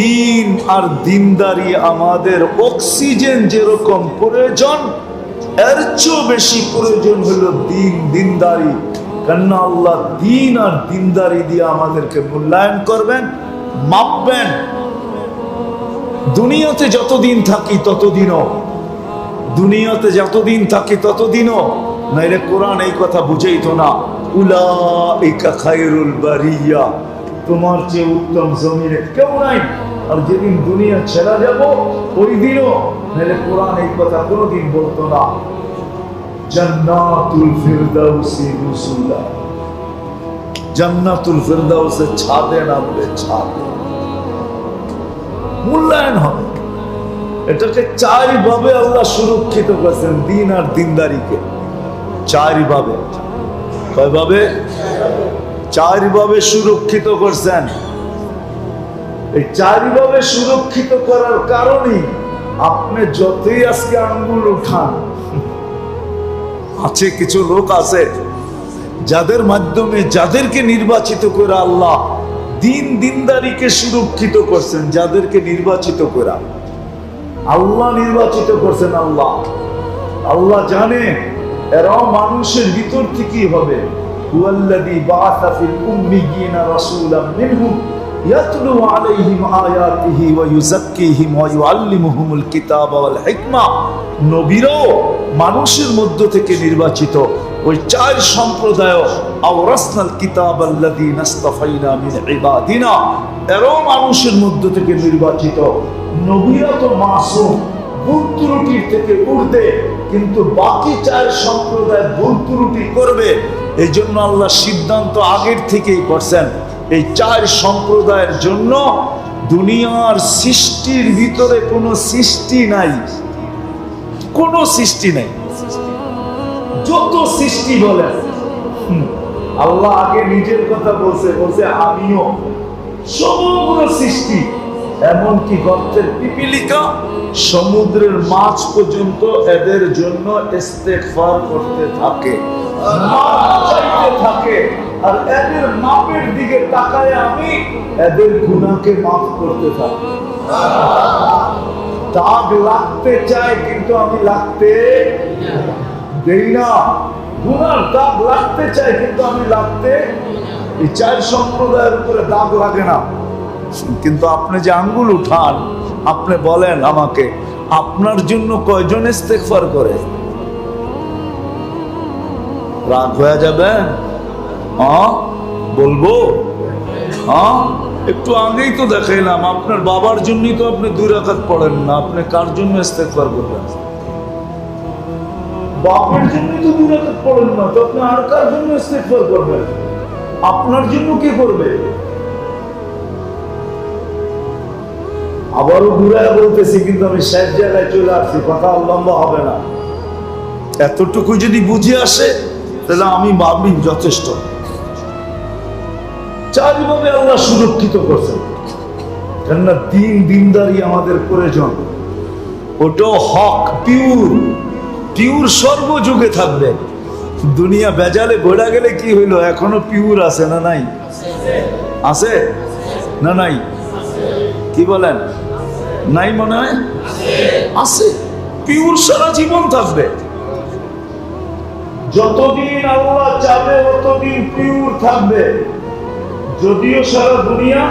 দিন আর দিনদারি আমাদের অক্সিজেন যেরকম প্রয়োজন, এর চেয়েও বেশি প্রয়োজন হলো দিন দিনদারি। কেননা আল্লাহ দিন আর দিনদারি দিয়ে আমাদেরকে মূল্যায়ন করবেন, মাপবেন। দুনিয়াতে যতদিন থাকি ততদিনও, দুনিয়াতে যতদিন থাকি ততদিনও, নাইলে কোরআন এই কথা বুঝেই তো না উলা খায়রুল বারিয়া। তোমার চেয়ে উত্তম জমিনে কেউ নাই। আর যেদিন দুনিয়া ছেড়া যাব, ওই দিনও। নাইলে কোরআন এই কথা কোনোদিন বলতো না। জান্নাতুল ফিরদাউসি জান্নাতুল ছাদে নামবে মূল্যায়ন হবে। এটাকে চারি ভাবে আল্লাহ সুরক্ষিত করেছেন দিন আর দিনদারিকে। চারি ভাবে কয় চারি ভাবে সুরক্ষিত করছেন। এই চারি ভাবে সুরক্ষিত করার কারণেই আপনি যতই আজকে আঙ্গুল উঠান, আছে কিছু লোক আছে যাদের মাধ্যমে যাদেরকে নির্বাচিত করে আল্লাহ দিন দিনদারিকে সুরক্ষিত করছেন, যাদেরকে নির্বাচিত করা। আল্লাহ নির্বাচিত করছেন আল্লাহ। আল্লাহ জানে এরাও মানুষের ভিতর থেকেই হবে। মানুষের মধ্য থেকে নির্বাচিত ওই চার সম্প্রদায় কিতাব মিন মানুষের মধ্য থেকে নির্বাচিত। তো মাসুম ত্রুটির থেকে উঠবে কিন্তু বাকি চার সম্প্রদায় ভুল করবে। এই জন্য আল্লাহ সিদ্ধান্ত আগের থেকেই করছেন। এই চার সম্প্রদায়ের জন্য দুনিয়ার সৃষ্টির ভিতরে কোনো সৃষ্টি নাই। কোনো সৃষ্টি নাই। যত সৃষ্টি বলে। আল্লাহ আগে নিজের কথা বলছে বলছে আমিও। সমগ্র সৃষ্টি, এমনকি গর্তের পিপিলিকা, সমুদ্রের মাছ পর্যন্ত এদের জন্য করতে থাকে। থাকে। আর এদের মাপের দিকে তাকায় আমি এদের গুনাহকে মাফ করতে থাকি দাগ লাগতে কিন্তু আমি লাগতে দেই না। গুনার দাগ লাগতে কিন্তু আমি লাগতে এই চার সম্প্রদায়ের উপরে দাগ লাগে না। কিন্তু আপনি যে আঙ্গুল উঠান, আপনি বলেন আমাকে, আপনার জন্য কয়জন ইস্তেগফার করে? রাগ হয়ে যাবে হ্যাঁ? বলব? হ্যাঁ? একটু আগেই তো দেখাইলাম, আপনার বাবার জন্যই তো আপনি দুই রাকাত পড়েন না, আপনি কার জন্য ইস্তেগফার করবেন? জন্য আবারও ঘুরায় বলতেছি, কিন্তু আমি শেষ জায়গায় চলে আসছি, কথা লম্বা হবে না। এতটুকু যদি বুঝে আসে, তাহলে আমি ভাবি যথেষ্ট। চারিভাবে আল্লাহ সুরক্ষিত করছেন। কেননা দিন দিনদারি আমাদের প্রয়োজন। ওটাও হক, পিউর। পিউর সর্বযুগে থাকবে। দুনিয়া বেজালে ঘোরা গেলে কি হইল? এখনও পিউর আছে না নাই? আছে? না নাই? কি বলেন? নাই মনে হয়? আছে। পিউর সারা জীবন থাকবে। যতদিন আল্লাহ চাবে, ততদিন পিউর থাকবে। যদিও সারা দুনিয়া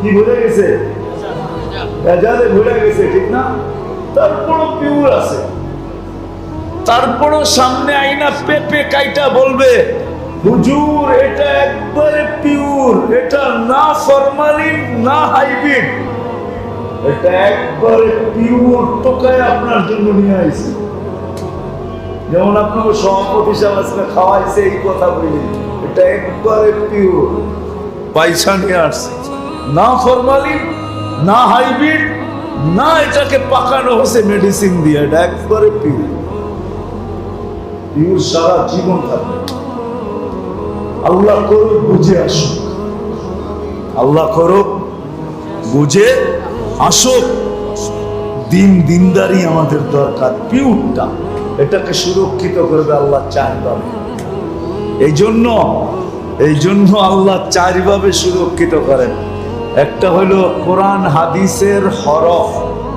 কি ভরে গেছে? বেজালে ভরে গেছে, ঠিক না? তারপরও পিউর আছে। তারপরও সামনে আইনা পেপে কাইটা বলবে, হুজুর, এটা একবারে পিওর এটা না ফরমালিন, না হাইব্রিড। এটা একবারে পিওর টোকায় আপনার জন্য নিয়ে যেমন আপনাকে সভাপতি সাহেব আজকে খাওয়াইছে, এই কথা বলি। এটা একবারে পিওর পয়সা নিয়ে আসছে না ফরমালিন, না হাইব্রিড, না এটাকে পাকানো হয়েছে মেডিসিন দিয়ে, এটা একবারে পিওর পিওর সারা জীবন থাকবে। আল্লাহ করুক, বুঝে আসুক। আল্লাহ করুক, বুঝে আসুক। দিন দিনদারি আমাদের দরকার পিউরটা এটাকে সুরক্ষিত করবে আল্লাহ চারভাবে এই জন্য এই জন্য আল্লাহ চারভাবে সুরক্ষিত করেন। একটা হলো কোরআন, হাদিসের হরফ,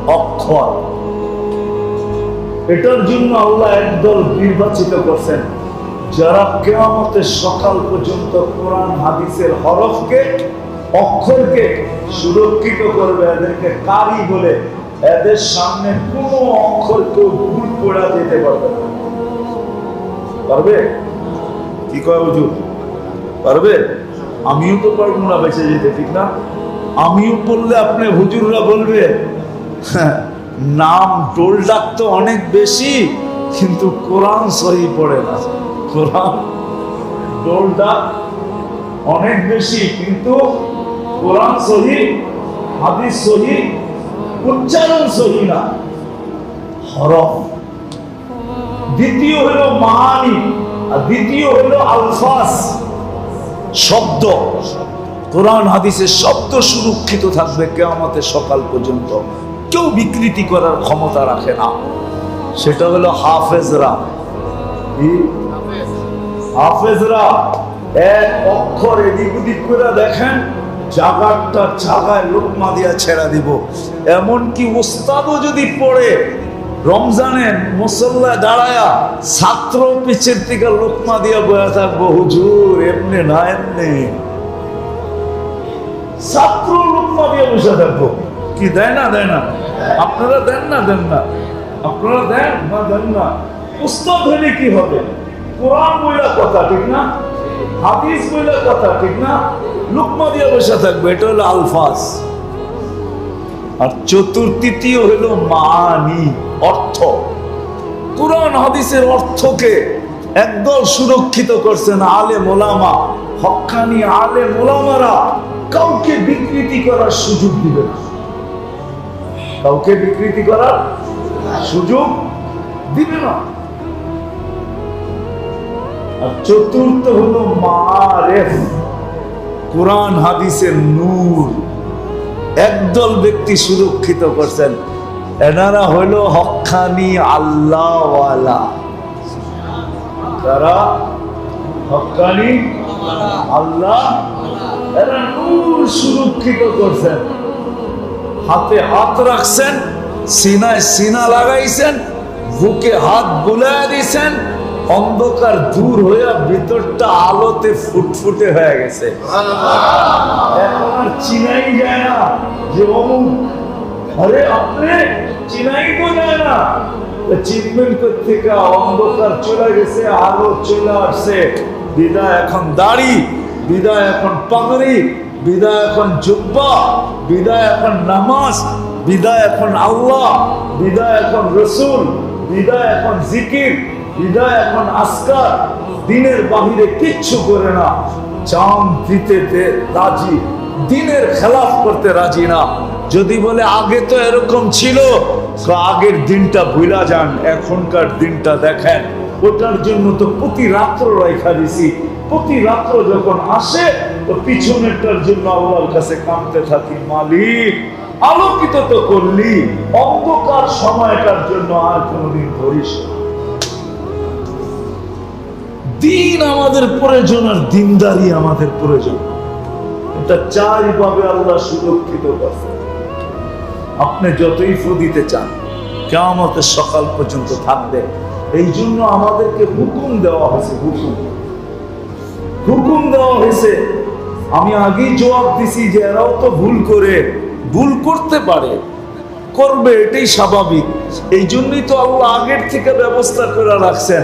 অক্ষর। এটার জন্য আল্লাহ একদল নির্বাচিত করছেন। যারা কেয়ামতের সকাল পর্যন্ত কোরআন, হাদিসের হরফকে, অক্ষরকে সুরক্ষিত করবে, এদেরকে কারি বলে এদের সামনে কোনো অক্ষর কেউ ভুল পড়া যেতে পারবে পারবে? কি কয় হুজুর? পারবে? আমিও তো পারব না বেঁচে যেতে ঠিক না? আমিও বললে আপনি হুজুররা বলবে হ্যাঁ, নাম টোল ডাক তো অনেক বেশি কিন্তু কোরআন সহি পড়ে না। কোরআন টোল ডাক অনেক বেশি কিন্তু কোরআন সহি হাদিস সহি উচ্চারণ সহি না। হরফ। দ্বিতীয় হলো মাহানি আর দ্বিতীয় হলো আলফাস শব্দ। কোরআন, হাদিসের শব্দ সুরক্ষিত থাকবে কেয়ামতের সকাল পর্যন্ত। কেউ বিকৃতি করার ক্ষমতা রাখে না। সেটা হলো হাফেজরা? হাফেজরা এক অক্ষর এদিক ওদিক করে দেখেন জাগারটা জাগায় লোকমা দিয়া ছেড়া দিব। এমনকি ওস্তাদও যদি পড়ে রমজানের মুসল্লায় দাঁড়ায়া ছাত্র পিছের থেকে লোকমা দিয়া বয়া থাকব, হুজুর, এমনি না এমনি। ছাত্র লোকমা দিয়ে বসে থাকব। কি, দেয় না দেয় না? আপনারা দেন না দেন না? আপনারা দেন না দেন না? উস্তাদ হলে কি হবে? কোরআন বইলা কথা, ঠিক না? হাদিস বইলা কথা, ঠিক না? লুকমা দিয়ে বসে থাকবে, এটা হলো আলফাজ। আর চতুর্থীয় হলো মানি, অর্থ। কোরআন হাদিসের অর্থকে একদল সুরক্ষিত করছেন আলে মোলামা। হক্কানি আলে মোলামারা কাউকে বিকৃতি করার সুযোগ দিবে না। কাউকে বিকৃতি করার সুযোগ দিবে না। আর চতুর্থ হলো মারেফ। কোরআন হাদিসের নূর। একদল ব্যক্তি সুরক্ষিত করছেন। এনারা হলো হক্কানি আল্লাহওয়ালা। তারা হক্কানি আল্লাহ। সুরক্ষিত করছেন। হাতে হাত রাখছেন, সিনায় সিনা লাগাইছেন, বুকে হাত বুলায় দিছেন অন্ধকার দূর হইয়া ভিতরটা আলোতে ফুটফুটে হয়ে গেছে। এখন আর চিনাই যায় না। যে অমুক আরে আপনি চিনাই তো যায় না আলো চলে আসছে। এখন দাড়ি, বিদায় এখন এখন জুব্বা, বিদায় এখন নামাজ, বিদায় এখন বিদায় এখন রসুল, বিদায় এখন জিকির। বিদায় এখন আসকার, দিনের বাহিরে কিচ্ছু করে না। চাঁদ দিতে রাজি, দিনের খেলাফ করতে রাজি না। যদি বলে আগে তো এরকম ছিল আগের দিনটা ভুলা যান, এখনকার দিনটা দেখেন। ওটার জন্য তো প্রতি রাত্র রেখা দিছি। প্রতি রাত্র যখন আসে, তো পিছনেরটার জন্য আল্লাহর কাছে কামতে থাকি। মালিক, আলোকিত তো করলি, অন্ধকার সময়টার জন্য আর কোনোদিন ধরিস না। দিন আমাদের প্রয়োজন আর দিনদারি আমাদের প্রয়োজন। এটা চারিভাবে আল্লাহ সুরক্ষিত করছে। আপনি যতই ফু দিতে চান কেমতের সকাল পর্যন্ত থাকবে। এই জন্য আমাদেরকে হুকুম দেওয়া হয়েছে, হুকুম। হুকুম দেওয়া হয়েছে। আমি আগেই জবাব দিছি যে এরাও তো ভুল করে, ভুল করতে পারে, করবে, এটাই স্বাভাবিক। এই জন্যই তো আল্লাহ আগের থেকে ব্যবস্থা করে রাখছেন।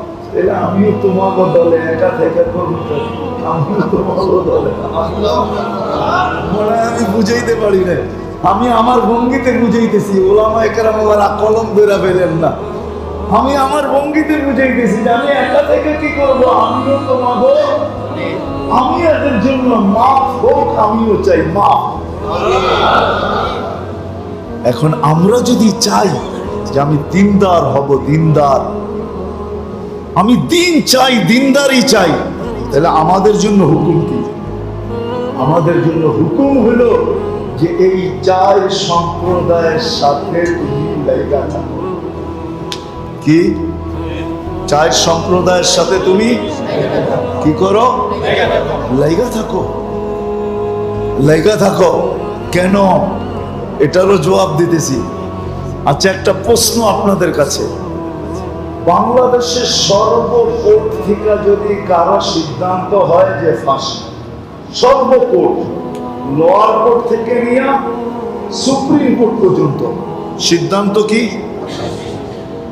তাহলে আমিও তোমাকে দলে একা থেকে করব আমিও তোমাকে দলে। মনে আমি বুঝাইতে পারি না আমি আমার ভঙ্গিতে বুঝাইতেছি ওলামা একরাম আবার কলম ধরে ফেলেন না। আমি আমার ভঙ্গিতে বুঝাইতেছি যে আমি একা থেকে কি করব, আমিও তোমাকে আমি এদের জন্য মাফ হোক, আমিও চাই মাফ। এখন আমরা যদি চাই যে আমি দিনদার হব, দিনদার। আমি দিন চাই দিনদারই চাই। তাহলে আমাদের জন্য হুকুম কি? আমাদের জন্য হুকুম হলো যে এই চার সম্প্রদায়ের সাথে তুমি লাইগা কি? চার সম্প্রদায়ের সাথে তুমি কি করো? লাইগা থাকো। লাইগা থাকো। কেন? এটারও জবাব দিতেছি। আচ্ছা একটা প্রশ্ন আপনাদের কাছে। বাংলাদেশের সর্বকোর্ট থেকে যদি কারও সিদ্ধান্ত হয় যে ফাঁসি সর্বকোর্ট লোয়ার কোর্ট থেকে নিয়ে সুপ্রিম কোর্ট পর্যন্ত, সিদ্ধান্ত কি?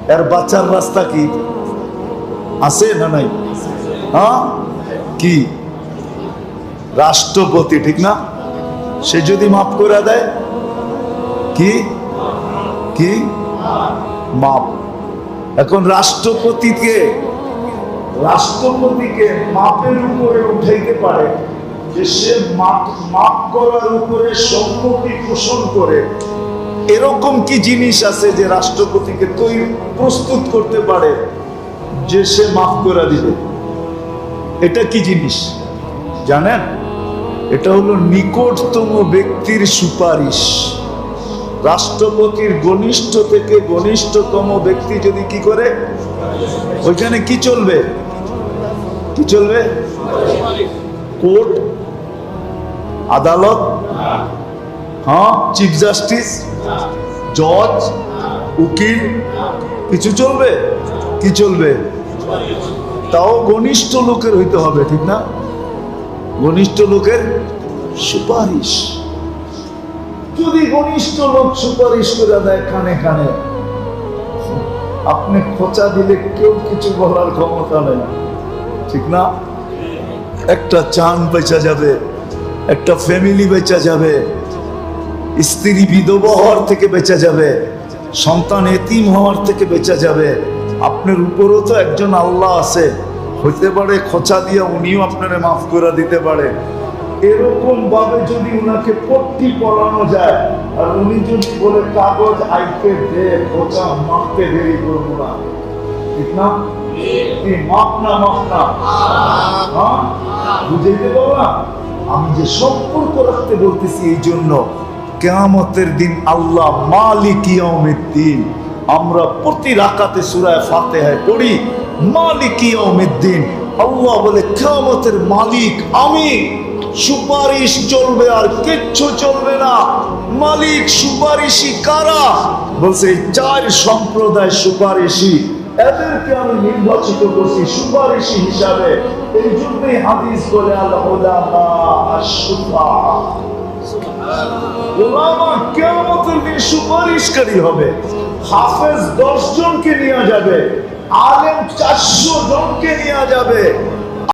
এর বাচ্চার রাস্তা কি? আছে না নাই? হ্যাঁ? কি? রাষ্ট্রপতি, ঠিক না? সে যদি মাফ করে দেয়, কি? কি? মাপ এখন রাষ্ট্রপতিকে রাষ্ট্রপতিকে মাপের উপরে উঠাইতে পারে যে সে মাপ মাপ করার উপরে সম্মতি পোষণ করে। এরকম কি জিনিস আছে যে রাষ্ট্রপতিকে তৈরি প্রস্তুত করতে পারে যে সে মাফ করে দিবে? এটা কি জিনিস? জানেন? এটা হলো নিকটতম ব্যক্তির সুপারিশ। রাষ্ট্রপতির ঘনিষ্ঠ থেকে ঘনিষ্ঠতম ব্যক্তি যদি কি করে? ওইখানে কি চলবে? কি চলবে? কোর্ট? আদালত? হ্যাঁ চিফ জাস্টিস? জজ? উকিল? কিছু চলবে? কি চলবে? তাও ঘনিষ্ঠ লোকের হইতে হবে, ঠিক না? ঘনিষ্ঠ লোকের সুপারিশ। যদি ঘনিষ্ঠ লোক সুপারিশ করে দেয় কানে কানে, আপনি খোঁচা দিলে কেউ কিছু বলার ক্ষমতা নেই। ঠিক না? একটা চান বেচা যাবে, একটা ফ্যামিলি বেচা যাবে, স্ত্রী বিধবা হওয়ার থেকে বেচা যাবে, সন্তান এতিম হওয়ার থেকে বেচা যাবে। আপনার উপরও তো একজন আল্লাহ আছে। হইতে পারে খোঁচা দিয়ে উনিও আপনারে মাফ করে দিতে পারে। এরকম ভাবে যদি উনাকে পট্টি পড়ানো যায়, আর উনি যদি বলে, কাগজ আইতে দে, খোঁচা মাপতে দেরি করব না। ঠিক না? মাপ না মাপ না। হ্যাঁ? বুঝাইতে পারলা আমি যে সম্পর্ক রাখতে বলতেছি এই জন্য, কেয়ামতের দিন আল্লাহ মালিক ইয়াউমের দিন আমরা প্রতি রাকাতে সুরায় ফাতেহায় পড়ি, মালিক ইয়াউমের দিন আল্লাহ বলে, কেয়ামতের মালিক আমি। সুপারিশ চলবে আর কিচ্ছু চলবে না। মালিক সুপারিশি কারা? বলছে চার সম্প্রদায় সুপারিশি এদেরকে আমি নির্বাচিত করছি সুপারিশি হিসাবে। এই জন্যই হাদিস দিন সুপারিশকারী হবে। আলেম চারশো জনকে নিয়ে যাবে।